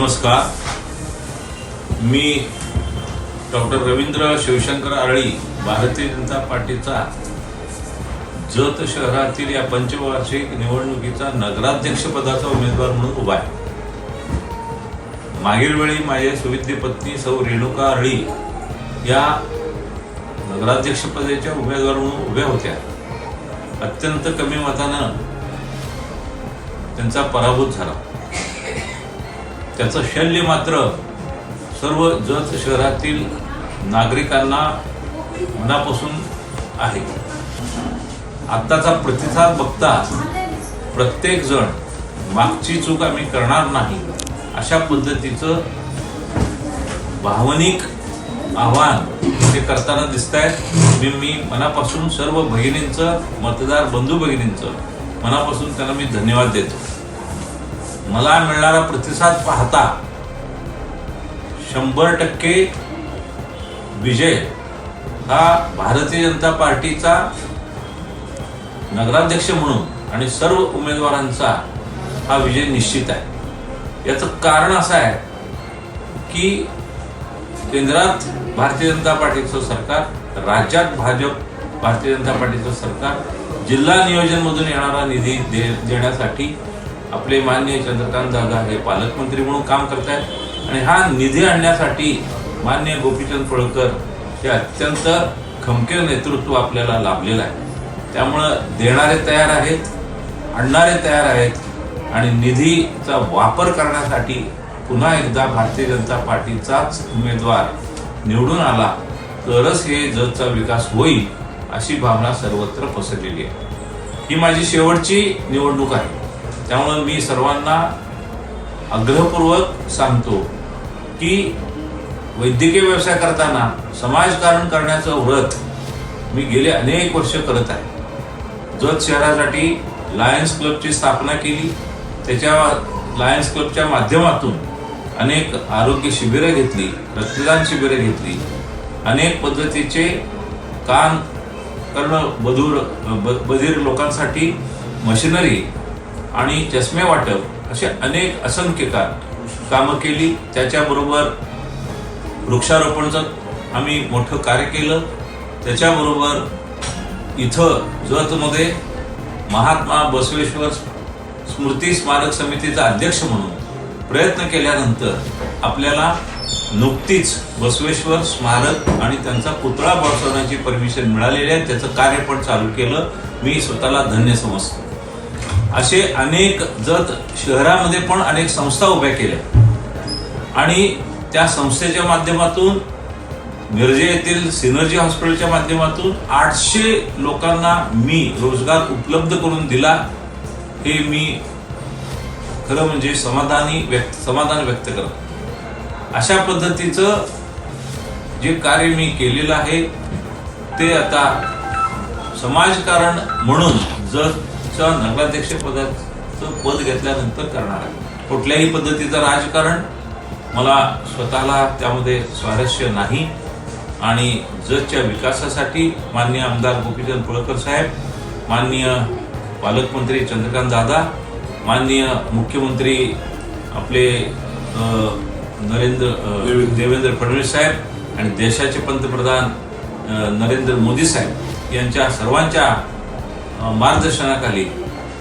नमस्कार. मी डॉक्टर रवींद्र शिवशंकर आरळी भारतीय जनता पार्टीचा जत शहरातील या पंचवार्षिक निवडणुकीचा नगराध्यक्षपदाचा उमेदवार म्हणून उभा आहे. मागील वेळी माझ्या सुविद्य पत्नी सौ रेणुका आरळी या नगराध्यक्षपदाच्या उमेदवार म्हणून उभ्या होत्या. अत्यंत कमी मतानं त्यांचा पराभूत झाला. त्याचं शल्य मात्र सर्व जत शहरातील नागरिकांना मनापासून आहे. आत्ताचा प्रतिसाद बघता प्रत्येक जण मागची चूक आम्ही करणार नाही अशा पद्धतीचं भावनिक आव्हान ते करताना दिसत आहेत मी मी मनापासून सर्व भगिनींचं मतदार बंधू भगिनींचं मनापासून त्यांना मी धन्यवाद देतो. मला मिळणारा प्रतिसाद पाहता शंभर टक्के विजय हा भारतीय जनता पार्टीचा नगराध्यक्ष म्हणून आणि सर्व उमेदवारांचा हा विजय निश्चित आहे. याचं कारण असं आहे की केंद्रात भारतीय जनता पार्टीचं सरकार राज्यात भाजप भारतीय जनता पार्टीचं सरकार जिल्हा नियोजनमधून येणारा निधी दे देण्यासाठी आपले मान्य चंद्रकांत दादा हे पालकमंत्री म्हणून काम करतायत. आणि हा निधी आणण्यासाठी मान्य गोपीचंद फळकर हे अत्यंत खमके नेतृत्व आपल्याला लाभलेलं आहे. त्यामुळं देणारे तयार आहेत आणणारे तयार आहेत आणि निधीचा वापर करण्यासाठी पुन्हा एकदा भारतीय जनता पार्टीचाच उमेदवार निवडून आला तरच हे जगचा विकास होईल अशी भावना सर्वत्र पसरलेली आहे. ही माझी शेवटची निवडणूक आहे. त्यामुळे मी सर्वांना आग्रहपूर्वक सांगतो की वैद्यकीय व्यवसाय करताना समाजकारण करण्याचं व्रत मी गेले अनेक वर्ष करत आहे. जत शहरासाठी लायन्स क्लबची स्थापना केली. त्याच्या लायन्स क्लबच्या माध्यमातून अनेक आरोग्य शिबिरं घेतली रक्तदान शिबिरं घेतली अनेक पद्धतीचे कान कर्ण बधूर ब- बधीर लोकांसाठी मशिनरी आणि चष्मे वाटप असे अनेक असंख्य कामं केली. त्याच्याबरोबर वृक्षारोपणचं आम्ही मोठं कार्य केलं. त्याच्याबरोबर इथं जतमध्ये महात्मा बसवेश्वर स्मृती स्मारक समितीचा अध्यक्ष म्हणून प्रयत्न केल्यानंतर आपल्याला नुकतीच बसवेश्वर स्मारक आणि त्यांचा पुतळा बसवण्याची परमिशन मिळालेली आहे. त्याचं कार्य पण चालू केलं. मी स्वतःला धन्य समजतो. असे अनेक जत शहरामध्ये पण अनेक संस्था उभ्या केल्या. आणि त्या संस्थेच्या माध्यमातून मिरजे येथील सिनर्जी हॉस्पिटलच्या माध्यमातून आठशे लोकांना मी रोजगार उपलब्ध करून दिला हे मी खरं म्हणजे समाधानी व्यक्त समाधान व्यक्त करतो. अशा पद्धतीचं जे कार्य मी केलेलं आहे ते आता समाजकारण म्हणून जर जरच्या नगराध्यक्ष पदाचं पद घेतल्यानंतर करणार आहे. कुठल्याही पद्धतीचं राजकारण मला स्वतःला त्यामध्ये स्वारस्य नाही. आणि जतच्या विकासासाठी माननीय आमदार गोपीचंद पळकर साहेब माननीय पालकमंत्री चंद्रकांत दादा माननीय मुख्यमंत्री आपले नरेंद्र देवेंद्र. फडणवीस साहेब आणि देशाचे पंतप्रधान नरेंद्र मोदी साहेब यांच्या सर्वांच्या मार्गदर्शनाखाली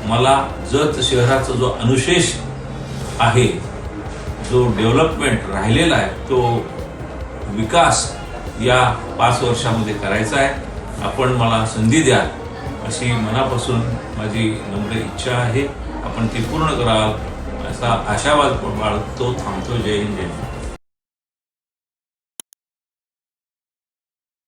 मला जत शहराचा जो अनुशेष आहे जो डेव्हलपमेंट राहिलेला आहे तो विकास या पाच वर्षामध्ये करायचा आहे. आपण मला संधी द्या अशी मनापासून माझी नम्र इच्छा आहे. आपण ती पूर्ण कराल असा आशावाद बाळगतो थांबतो. जय हिंद जय हिंद